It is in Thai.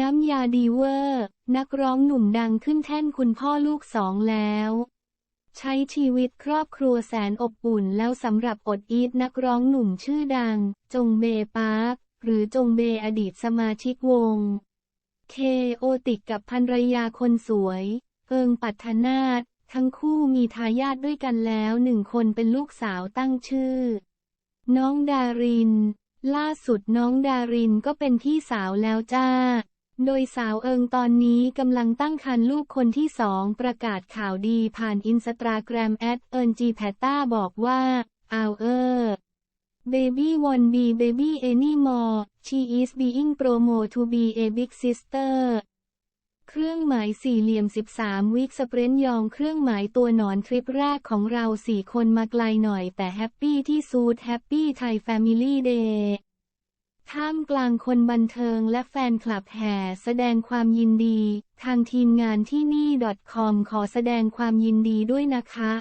น้ำยาดีเวอร์ นักร้องหนุ่มดังขึ้นแท่นคุณพ่อลูกสองแล้ว ใช้ชีวิตครอบครัวแสนอบอุ่นแล้วสำหรับอดอีทนักร้องหนุ่มชื่อดัง จงเบปาร์ค หรือจงเบอดีตสมาชิกวง เคโอติกกับภรรยาคนสวย เอิงปัทนาถทั้งคู่มีทายาทด้วยกันแล้วหนึ่งคนเป็นลูกสาวตั้งชื่อ น้องดาริน ล่าสุดน้องดารินก็เป็นพี่สาวแล้วจ้า โดยสาวเอิงตอนนี้กำลังตั้งครรภ์ลูกคนที่สองประกาศข่าวดีผ่านอินสตาแกรมแอดเอินจีแพตตาบอกว่าอาเออ Baby won't be baby anymore she is being promo to be a big sister เครื่องหมายสี่เหลี่ยม 13 วิกสเปรนยองเครื่องหมายตัวหนอนทริปแรกของเราสี่คนมาไกลหน่อยแต่แฮปปี้ที่ซูดแฮปปี้ไทยแฟมิลี่เดย์ ท่ามกลางคนบันเทิงและแฟนคลับแห่แสดงความยินดี ทางทีมงานที่นี่ .com ขอแสดงความยินดีด้วยนะคะ